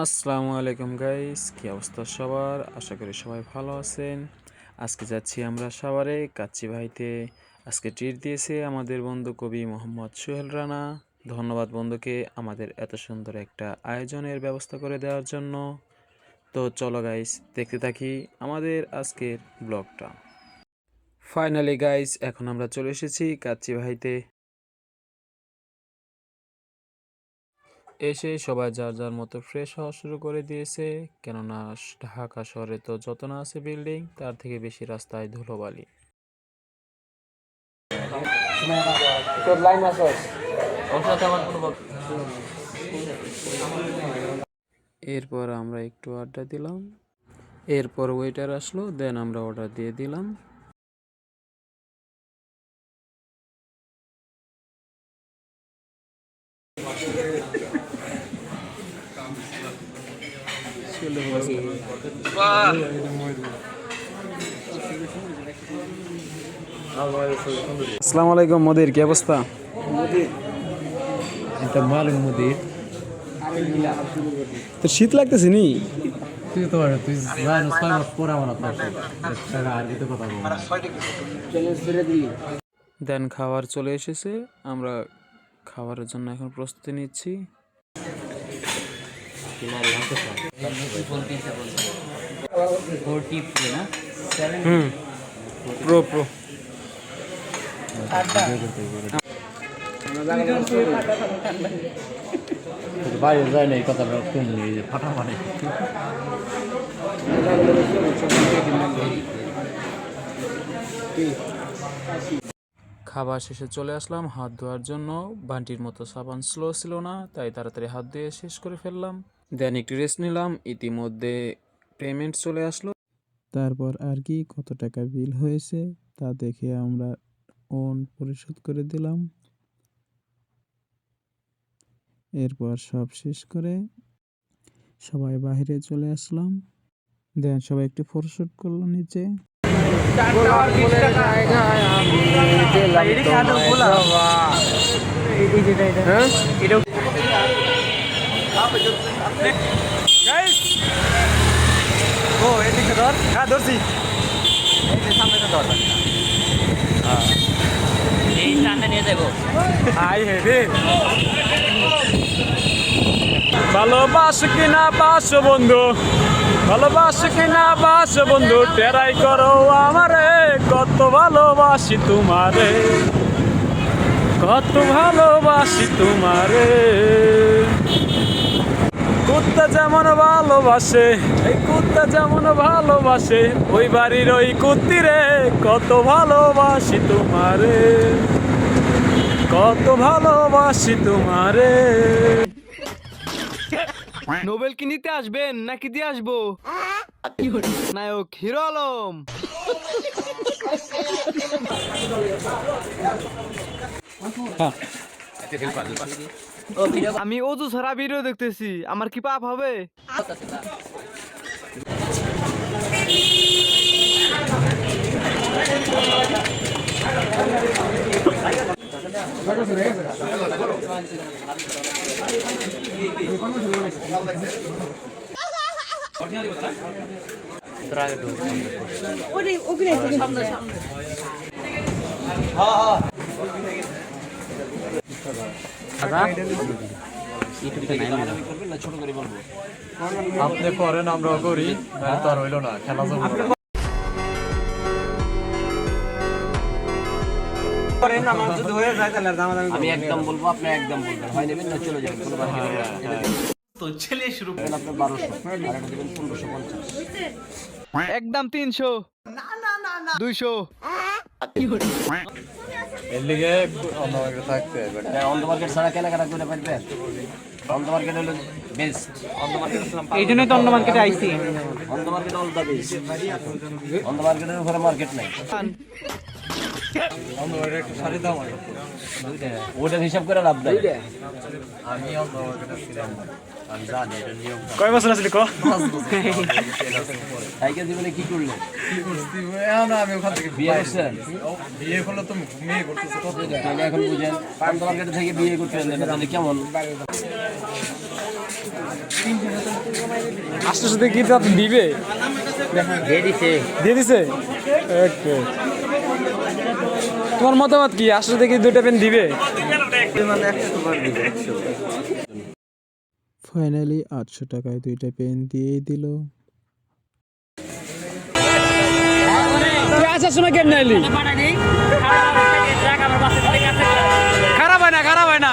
আসসালামু আলাইকুম গাইস কি অবস্থা সবার? আশা করি সবাই ভালো আছেন। আজকে যাচ্ছি আমরা সাভারে, কাচ্চি ভাইতে। আজকে ট্রিট দিয়েছে আমাদের বন্ধু কবি মোহাম্মদ সোহেল রানা। ধন্যবাদ বন্ধুকে আমাদের এত সুন্দর একটা আয়োজনের ব্যবস্থা করে দেওয়ার জন্য। তো চলো গাইস দেখতে থাকি আমাদের আজকের ব্লগটা ফাইনালি গাইস এখন আমরা চলে এসেছি কাচ্চি ভাইতে। এসে সবাই যার যার মতো ফ্রেশ হওয়া শুরু করে দিয়েছে। কেননা ঢাকা শহরে তো যত না আছে বিল্ডিং তার থেকে বেশি রাস্তায় ধুলোবালি। এরপর আমরা একটু আড্ডা দিলাম। এরপর ওয়েটার আসলো দেন আমরা অর্ডার দিয়ে দিলাম। আসসালামু আলাইকুম মোদির কি অবস্থা? এটা মালুম মুদির। তো শীত লাগতেছে নি? তুই তো তুই জানো ছয় মাস পরে আমার আর কিছু কথা দেন খাবার চলে এসেছে আমরা খাবারের জন্য এখন প্রস্তুতি নিচ্ছি। যায় না এই কম ফাটা মানে খাবার শেষে চলে আসলাম, হাত ধোয়ার জন্য। বান্টির মতো সাবান স্লো ছিল না, তাই তাড়াতাড়ি হাত দিয়ে শেষ করে ফেললাম। দেন একটু রেস্ট নিলাম ইতিমধ্যে পেমেন্ট চলে আসলো। তারপর আর কি কত টাকা বিল হয়েছে তা দেখে আমরা ওন পরিশোধ করে দিলাম। এরপর সব শেষ করে সবাই বাইরে চলে আসলাম। দেন সবাই একটু ফটোশুট করল নিচে। ও এদিকে ধর। হ্যাঁ ধরছি। সামনে তো ধর। এই স্ট্যান্ডে নিয়ে যাব আই ভালোবাস কিনা বাস বন্ধু? ভালোবাস কিনা বাস বন্ধু? টেরাই করো আমারে কত ভালোবাসি তোমারে। কত ভালোবাসি তোমারে। কুত্তা যেমন ভালোবাসে এই কুত্তা যেমন ভালোবাসে ওই বাড়ির ওই কুত্তিরে কত ভালোবাসি তোমারে কত ভালোবাসি তোমারে। নোবেল কি নিতে আসবেন নাকি দিয়ে আসব? নায়ক হিরো আলম। আমি অজু ছাড়া ভিডিও দেখতেছি। আমার কি পাপ হবে? আপনি করেন আমরাও করি। নাহলে তো আর হইল না খেলা যাব। না। আমি একদম বলব আপনি একদম বলবেন। হয় নেবেন না চলে যাবেন কোনো বাকি তো ছেলে শুরু করেন। আপনার বারোশো আর একটা দেবেন পনেরোশো পঞ্চাশ। একদম তিনশো দুইশো। এর লিগে অন্য একটা থাকতে হবে। অন্ধ মার্কেট ছাড়া কেনাকাটা করে পারবেন অন্ধ মার্কেট হলো বেস্ট অন্ধ মার্কেট এই জন্যই তো অন্য মার্কেটে আইসি অন্ধ মার্কেট অল দা বেস্ট অন্ধ মার্কেটের উপরে মার্কেট নাই। অন্য একটা শাড়ি দাম ওটার হিসাব করে লাভ নাই। আমি অন্য একটা ছিলাম কয় বছর আসলি ক? সাইকেল জীবনে কি করলে? কি করছি এখন আমি ওখান থেকে বিয়ে করছেন? বিয়ে করলে তো মেয়ে করতেছে এখন বুঝেন পান্তা মার্কেটে থেকে বিয়ে করছেন তাহলে কেমন? আস্তে আস্তে কি তা দিবে? দিয়ে দিছে। ওকে তোমার মতামত কি? আস্তে কি দুইটা পেন দিবে? ফাইনালি আটশো টাকায় দুইটা পেন দিয়েই দিল। আসার সময় কেন নাইলি খারাপ হয় না খারাপ হয় না।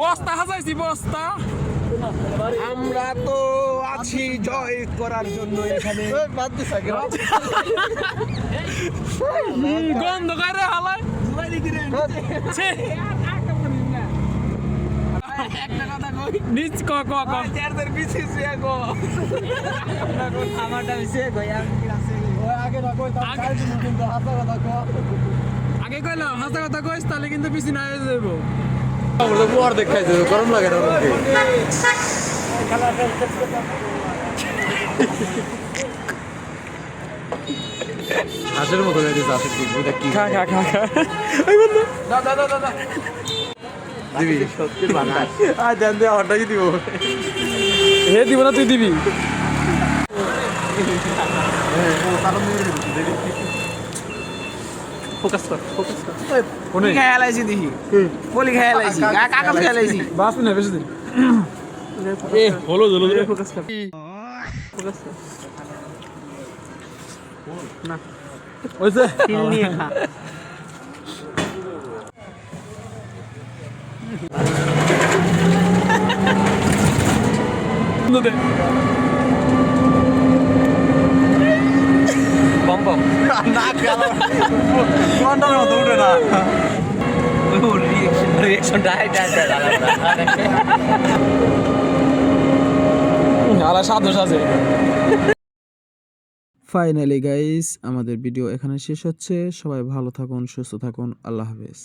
বস্তা হাজাইছি বস্তা। আমরা তো আছি জয় করার জন্য এখানে। গন্ধ করে হালায়? ছি। নিচ ক ক ক। আগে কইলাম হাসা কথা কইস তাহলে কিন্তু বেশি না হয়ে যাব বড় দেখাইছে গরম লাগে না হাঁসের মতো হয়ে গেছে হাঁসের ডিম ওইটা কি? খা খা খা খা। দিবি? সত্যি আমারটা দিব। হে দিব না তুই দিবি। ফোকাস কর ফোকাস কর। কোনে খেয়ালাইছি দেখি। বলি খেয়ালাইছি কাকাল খেয়ালাইছি বাস না বেশি দিন এ হলো হলো ফোকাস কর। ওইছে নিয়ে খা দে। বম না ফাইনালি গাইস আমাদের ভিডিও এখানে শেষ হচ্ছে। সবাই ভালো থাকুন, সুস্থ থাকুন। আল্লাহ হাফেজ।